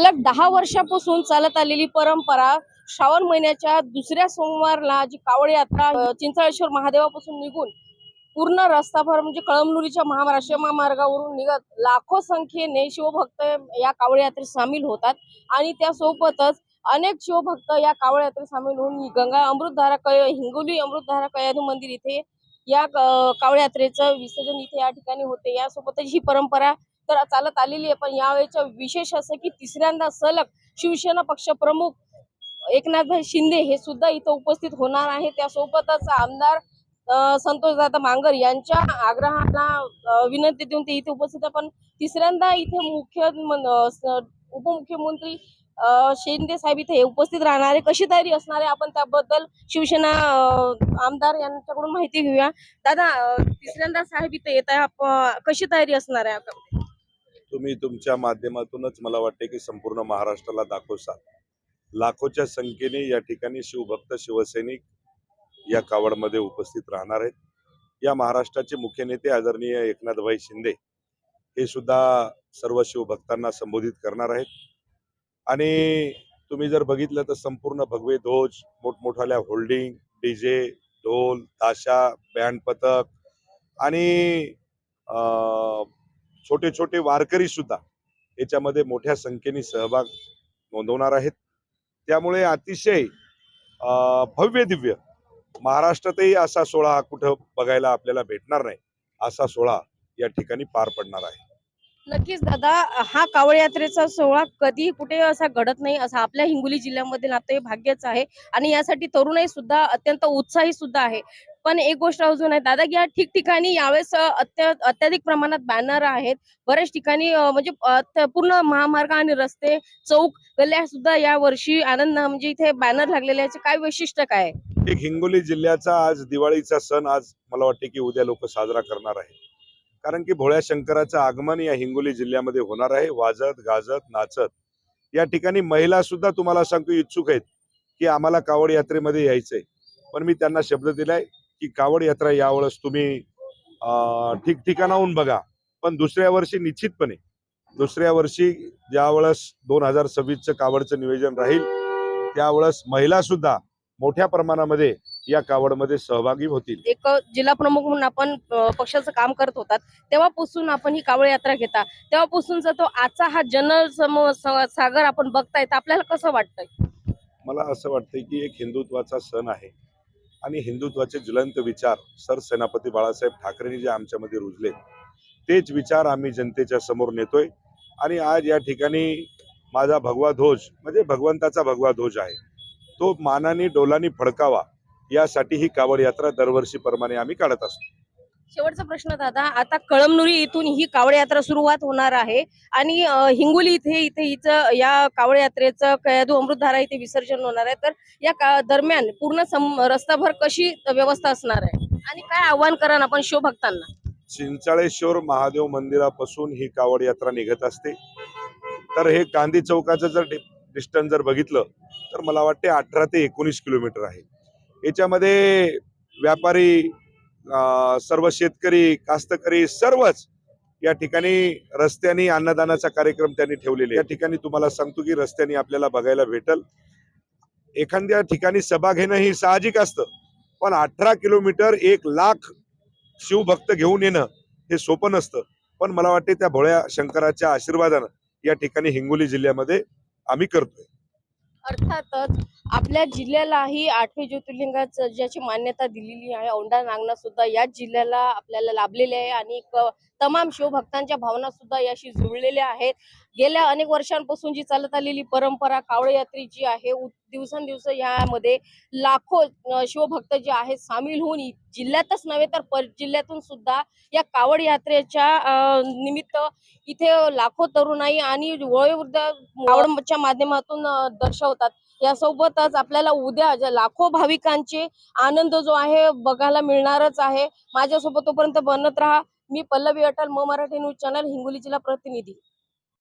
सलग दहा वर्षापासून चालत आलेली परंपरा श्रावण महिन्याच्या दुसऱ्या सोमवारला जी कावड यात्रा चिंचाळेश्वर महादेवापासून निघून पूर्ण रस्ताभर म्हणजे कळमनुरीच्या महाराष्ट्रीय महामार्गावरून निघत लाखो संख्येने शिवभक्त या कावड यात्रेत सामील होतात. आणि त्यासोबतच अनेक शिवभक्त या कावड यात्रेत सामील होऊन गंगा अमृतधारा कय हिंगोली अमृतधारा कयाधू मंदिर इथे या कावड यात्रेचं विसर्जन इथे या ठिकाणी होते. यासोबतच ही परंपरा तर चालत आलेली आहे. पण यावेळेच्या विशेष असं की तिसऱ्यांदा सलग शिवसेना पक्ष प्रमुख एकनाथभाई शिंदे हे सुद्धा इथं उपस्थित होणार आहे. त्यासोबतच आमदार संतोषदादा मांगर यांच्या आग्रहाला विनंती देऊन ते इथे उपस्थित आहे. पण तिसऱ्यांदा इथे मुख्य उपमुख्यमंत्री शिंदे साहेब इथे उपस्थित राहणारे कशी तयारी असणार आहे? आपण त्याबद्दल शिवसेना आमदार यांच्याकडून माहिती घेऊया. दादा तिसऱ्यांदा साहेब इथे येत आहे. कशी तयारी असणार आहे तुम्ही तुमच्या माध्यमातूनच मला वाटते की संपूर्ण महाराष्ट्राला दाखवसाल. लाखोच्या संख्येने या ठिकाणी शिवभक्त शिवसैनिक या कावडमध्ये उपस्थित राहणार आहेत. या महाराष्ट्राचे मुख्य नेते आदरणीय एकनाथभाई शिंदे हे सुद्धा सर्व शिवभक्तांना संबोधित करणार आहेत. आणि तुम्ही जर बघितलं तर संपूर्ण भगवे ध्वज मोठमोठाल्या होल्डिंग डीजे ढोल ताशा बँड पथक आणि छोटे छोटे वारकरी सुद्धा याच्यामध्ये मोठ्या संख्येने सहभाग नोंदवणार आहेत. त्यामुळे अतिशय भव्य दिव्य महाराष्ट्रातही असा सोहळा हा कुठं बघायला आपल्याला भेटणार नाही असा सोहळा या ठिकाणी पार पडणार आहे. नक्कीच दादा हा कावड यात्रेचा सोहळा कधी कुठे असा घडत नाही असा आपल्या हिंगोली जिल्ह्यामध्ये नातं हे भाग्यच आहे. आणि यासाठी तरुणही सुद्धा अत्यंत उत्साही सुद्धा आहे. पण एक गोष्ट अजून आहे दादा की या ठिकठिकाणी यावेळेस अ, अत्याधिक प्रमाणात बॅनर आहेत. बऱ्याच ठिकाणी म्हणजे पूर्ण महामार्ग आणि रस्ते चौक गल्ल्या सुद्धा या वर्षी आनंद म्हणजे इथे बॅनर लागलेले याचे काय वैशिष्ट्य काय? एक हिंगोली जिल्ह्याचा आज दिवाळीचा सण आज मला वाटते की उद्या लोक साजरा करणार आहे कारण की भोळ्या शंकराचं आगमन या हिंगोली जिल्ह्यामध्ये होणार आहे. वाजत गाजत नाचत. या ठिकाणी महिला सुद्धा तुम्हाला सांगतो इच्छुक आहेत की आम्हाला कावड यात्रेमध्ये यायचंय. पण मी त्यांना शब्द दिलाय की कावड यात्रा यावेळेस तुम्ही ठिकठिकाणाहून बघा. पण दुसऱ्या वर्षी निश्चितपणे दुसऱ्या वर्षी ज्यावेळेस दोन हजार सव्वीसचं कावडचं नियोजन राहील त्यावेळेस महिला सुद्धा मोठ्या प्रमाणामध्ये या कावडमध्ये सहभागी होतील. एक जिल्हा प्रमुख म्हणून आपण पक्षाचं काम करत होतात तेव्हापासून आपण ही कावड यात्रा घेता. तेव्हापासूनचा तो आजचा हा जन सम- स- सागर आपण बघताय तर आपल्याला कसं वाटतंय? मला असं वाटतंय की एक हिंदुत्वाचा सण आहे. आणि हिंदुत्वाचे ज्वलंत विचार सरसेनापती बाळासाहेब ठाकरेंनी जे आमच्यामध्ये रुजले तेच विचार आम्ही जनतेच्या समोर नेतोय. आणि आज या ठिकाणी माझा भगवा ध्वज म्हणजे भगवंताचा भगवा ध्वज आहे. तो मानाने डोलानी फडकावा यासाठी ही कावड यात्रा दरवर्षीप्रमाणे आम्ही काढत असतो. शेवटचा प्रश्न दादा आता कळमनुरी इथून ही कावड यात्रा सुरुवात होणार आहे आणि हिंगोली इथे इथे हिचं या कावड यात्रेचं कयादू अमृतधारा इथे विसर्जन होणार आहे. तर या दरम्यान पूर्ण सम- रस्ताभर कशी व्यवस्था असणार आहे? आणि काय आव्हान करा आपण शिवभक्तांना? चिंचाळेश्वर महादेव मंदिरापासून ही कावड यात्रा निघत असते. तर हे गांधी चौकाचं जर डिस्टन्स जर बघितलं तर मला वाटते अठरा ते एकोणीस किलोमीटर आहे. याच्यामध्ये व्यापारी सर्व शेतकरी कास्तकरी सर्वच या ठिकाणी रस्त्याने अन्नदानाचा कार्यक्रम त्यांनी ठेवलेले या ठिकाणी तुम्हाला सांगतो की रस्त्याने आपल्याला बघायला भेटल. एखाद्या ठिकाणी सभा घेणं ही साहजिक असतं पण अठरा किलोमीटर एक लाख शिवभक्त घेऊन येणं हे सोपं नसतं. पण मला वाटते त्या भोळ्या शंकराच्या आशीर्वादानं या ठिकाणी हिंगोली जिल्ह्यामध्ये आम्ही करतोय. अर्थातच आपल्या जिल्ह्यालाही आठवे ज्योतिर्लिंगाचं ज्याची मान्यता दिलेली आहे औंढा नागनाथ सुद्धा याच जिल्ह्याला आपल्याला लाभलेले आहे आणि तमाम शिवभक्तांच्या भावना सुद्धा याशी जुळलेल्या आहेत. गेल्या अनेक वर्षांपासून जी चालत आलेली परंपरा कावळे यात्रेची आहे दिवसेंदिवस यामध्ये लाखो शिवभक्त जे आहेत सामील होऊन जिल्ह्यातच नव्हे तर पर जिल्ह्यातून सुद्धा या कावड यात्रेच्या निमित्त इथे लाखो तरुणाई आणि वयोवृद्ध कावडच्या माध्यमातून दर्शवतात. यासोबतच आपल्याला उद्या लाखो भाविकांचे आनंद जो आहे बघायला मिळणारच आहे. माझ्यासोबत तोपर्यंत बनत राहा. मी पल्लवी अटल म मराठी न्यूज चॅनल हिंगोली जिल्हा प्रतिनिधी.